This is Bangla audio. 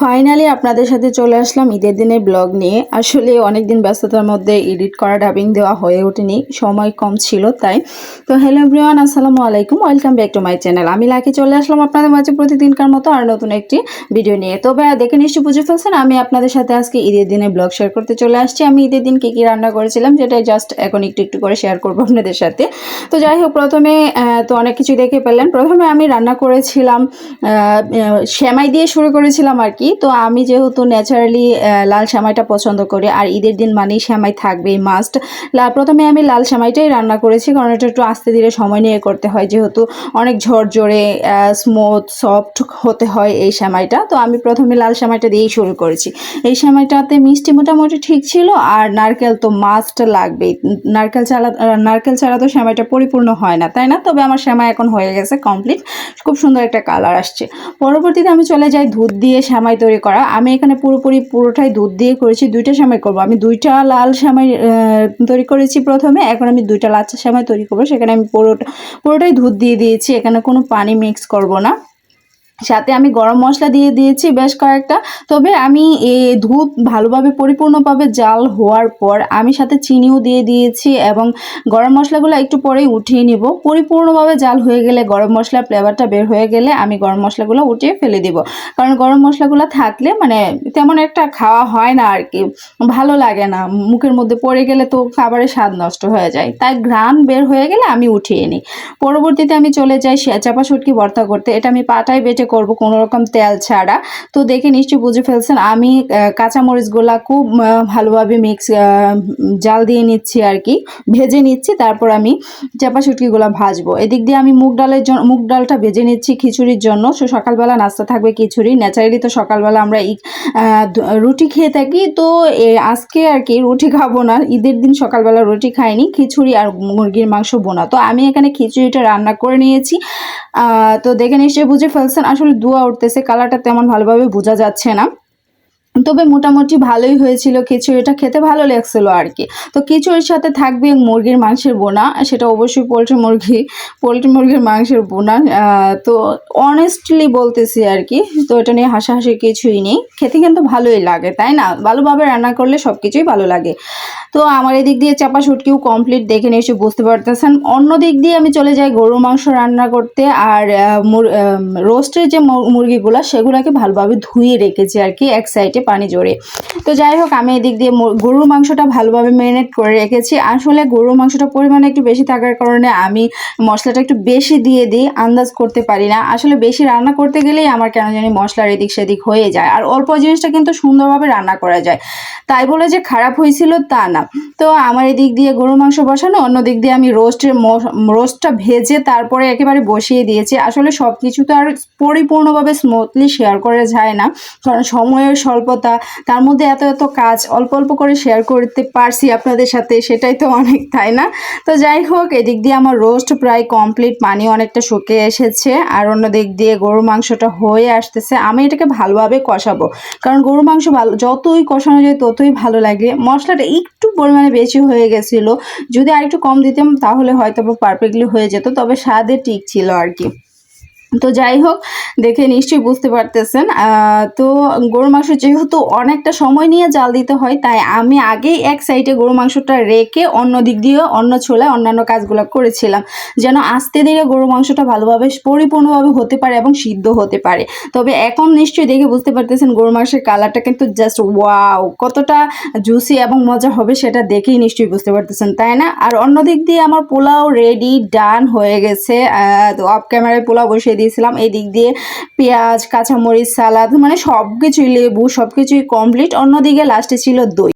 ফাইনালি আপনাদের সাথে চলে আসলাম ঈদের দিনের ব্লগ নিয়ে। আসলে অনেক দিন ব্যস্ততার মধ্যে এডিট করা ডাবিং দেওয়া হয়ে ওঠেনি। সময় কম ছিল তাই। তো হ্যালো এভরিওয়ান আসসালামু আলাইকুম। Welcome back to my channel আমি লাকি চলে আসলাম আপনাদের মাঝে প্রতিদিনকার মতো আর নতুন একটি ভিডিও নিয়ে। তো ভাইয়া দেখে নিশ্চয়ই বুঝে ফেলছেন আমি আপনাদের সাথে আজকে ঈদের দিনে ব্লগ শেয়ার করতে চলে আসছি। আমি ঈদের দিন কী কী রান্না করেছিলাম যেটা জাস্ট এখন একটু একটু করে শেয়ার করব আপনাদের সাথে। তো যাই হোক প্রথমে তো অনেক কিছু দেখে পেলেন প্রথমে আমি রান্না করেছিলাম আহ, দিয়ে শুরু করেছিলাম আর কি। তো আমি যেহেতু ন্যাচারালি লাল সেমাইটা পছন্দ করি, আর ঈদের দিন মানেই সেমাই থাকবেই মাস্ট প্রথমে আমি লাল সেমাইটাই রান্না করেছি, কারণ এটা একটু আস্তে ধীরে সময় নিয়ে করতে হয়, যেহেতু অনেক ঝরঝরে স্মুথ সফট হতে হয় এই সেমাইটা। তো আমি প্রথমে লাল সেমাইটা দিয়েই শুরু করেছি। এই সেমাইটাতে মিষ্টি মোটামুটি ঠিক ছিল, আর নারকেল তো মাস্ট লাগবেই। নারকেল ছাড়া নারকেল ছাড়া তো সেমাইটা পরিপূর্ণ হয় না, তাই না? তবে আমার সেমাই এখন হয়ে গেছে কমপ্লিট খুব সুন্দর একটা কালার আসছে। পরবর্তীতে আমি চলে যাই দুধ দিয়ে সেমাই তৈরি করা। আমি এখানে পুরোপুরি পুরোটাই দুধ দিয়ে করেছি, দুইটা সেমাই করব। আমি দুইটা লাল সেমাই তৈরি করেছি প্রথমে, এখন আমি দুইটা লাল সেমাই তৈরি করব। সেখানে আমি পুরোটা, পুরোটাই দুধ দিয়ে দিয়েছি, এখানে কোনো পানি মিক্স করব না। সাথে আমি গরম মশলা দিয়ে দিয়েছি বেশ কয়েকটা। তবে আমি দুধ ভালোভাবে পরিপূর্ণভাবে জাল হওয়ার পর আমি সাথে চিনিও দিয়ে দিয়েছি এবং গরম মশলাগুলো একটু পরেই উঠিয়ে নিব। পরিপূর্ণভাবে জাল হয়ে গেলে গরম মশলার ফ্লেভারটা বের হয়ে গেলে আমি গরম মশলাগুলো উঠিয়ে ফেলে দিব। কারণ গরম মশলাগুলো থাকলে মানে তেমন একটা খাওয়া হয় না আর কি, ভালো লাগে না। মুখের মধ্যে পড়ে গেলে তো খাবারের স্বাদ নষ্ট হয়ে যায়। তাই ঘ্রাণ বের হয়ে গেলে আমি উঠিয়ে নিই। পরবর্তীতে আমি চলে যাই চাপা শুটকি ভর্তা করতে। এটা আমি পাটায় বেটে করব কোনো রকম তেল ছাড়া। তো দেখে নিশ্চয়ই বুঝে ফেলছেন, আমি কাঁচামরিচগুলা খুব ভালোভাবে মিক্স জাল দিয়ে নিচ্ছি আর কি, ভেজে নিচ্ছি, তারপর আমি চাপা শুটকিগুলো ভাজবো। এদিক দিয়ে আমি মুগ ডালের জন্য মুগ ডালটা ভেজে নিচ্ছি খিচুড়ির জন্য। সো সকালবেলা নাস্তা থাকবে খিচুড়ি। ন্যাচারালি তো সকালবেলা আমরা রুটি খেয়ে থাকি, তো আজকে আর কি রুটি খাব না। ঈদের দিন সকালবেলা রুটি খাইনি, খিচুড়ি আর মুরগির মাংস বোনা। তো আমি এখানে খিচুড়িটা রান্না করে নিয়েছি। তো দেখে নিশ্চয়ই বুঝে ফেলছেন। আসলে ধোয়া উঠতেছে কালারটা তেমন ভালোভাবে বোঝা যাচ্ছে না। তবে মোটামুটি ভালোই হয়েছিল খিচুড়িটা খেতে ভালো লাগছিল আর কি তো খিচুড়ির সাথে থাকবে মুরগির মাংসের বোনা, সেটা অবশ্যই পোলট্রি মুরগি, পোলট্রি মুরগির মাংসের বোনা। তো অনেস্টলি বলতেছি আর কি তো এটা নিয়ে হাসাহাসি কিছুই নেই। খেতে কিন্তু ভালোই লাগে, তাই না? ভালোভাবে রান্না করলে সব কিছুই ভালো লাগে। তো আমার এদিক দিয়ে চাপা শুটকিও কমপ্লিট দেখে নিয়ে এসে বুঝতে পারতেছেন। অন্য দিক দিয়ে আমি চলে যাই গরুর মাংস রান্না করতে, আর রোস্টের যে মুরগিগুলো, সেগুলোকে ভালোভাবে ধুয়ে রেখেছি আর কি এক সাইডে পানি জোরে। তো যাই হোক, আমি এদিক দিয়ে গরুর মাংসটা ভালোভাবে ম্যারিনেট করে রেখেছি। আসলে গরুর মাংসটা পরিমাণে একটু বেশি থাকার কারণে আমি মশলাটা একটু বেশি দিয়ে দিই, আন্দাজ করতে পারি না। আসলে বেশি রান্না করতে গেলেই আমার কেন জানি মশলার এদিক সেদিক হয়ে যায়। আর অল্প জিনিসটা কিন্তু সুন্দরভাবে রান্না করা যায়। তাই বলে যে খারাপ হয়েছিল তা না। তো আমার এদিক দিয়ে গরুর মাংস বসানো অন্য দিক দিয়ে আমি রোস্টের রোস্টটা ভেজে তারপরে একেবারে বসিয়ে দিয়েছি। আসলে সব কিছু তো আর পরিপূর্ণভাবে স্মুথলি শেয়ার করা যায় না। কারণ সময়ের স্বল্পতা তার মধ্যে এত এত কাজ অল্প অল্প করে শেয়ার করতে পারছি আপনাদের সাথে, সেটাই তো অনেক, তাই না? তো যাই হোক, এদিক দিয়ে আমার রোস্ট প্রায় কমপ্লিট পানি অনেকটা শুকিয়ে এসেছে, আর অন্য দিক দিয়ে গরুর মাংসটা হয়ে আসতেছে। আমি এটাকে ভালোভাবে কষাবো, কারণ গরুর মাংস ভালো, যতই কষানো যায় ততই ভালো লাগে। মশলাটা একটু পরিমাণে বেশি হয়ে গেছিল, যদি আর একটু কম দিতাম, তাহলে হয়তো পারফেক্টলি হয়ে যেত, তবে স্বাদে ঠিক ছিল আর কি। তো যাই হোক, দেখে নিশ্চয়ই বুঝতে পারতেছেন। তো গরু মাংস যেহেতু অনেকটা সময় নিয়ে জাল দিতে হয়, তাই আমি আগেই এক সাইডে গরু মাংসটা রেখে অন্য দিক দিয়ে, অন্য ছোলায় অন্যান্য কাজগুলো করেছিলাম, যেন আস্তে ধীরে গরু মাংসটা ভালোভাবে পরিপূর্ণভাবে হতে পারে এবং সিদ্ধ হতে পারে। তবে এখন নিশ্চয়ই দেখে বুঝতে পারতেছেন গরু মাংসের কালারটা কিন্তু জাস্ট ওয়াও কতটা জুসি এবং মজা হবে সেটা দেখেই নিশ্চয়ই বুঝতে পারতেছেন, তাই না? আর অন্য দিক দিয়ে আমার পোলাও রেডি ডান হয়ে গেছে। তো অফ ক্যামেরায় পোলাও বসিয়ে দিয়েছিলাম। এই দিক দিয়ে পেঁয়াজ, কাঁচামরিচ, সালাদ মানে সব কিছুই লেবু সব কিছুই কমপ্লিট অন্যদিকে লাস্টে ছিল দই।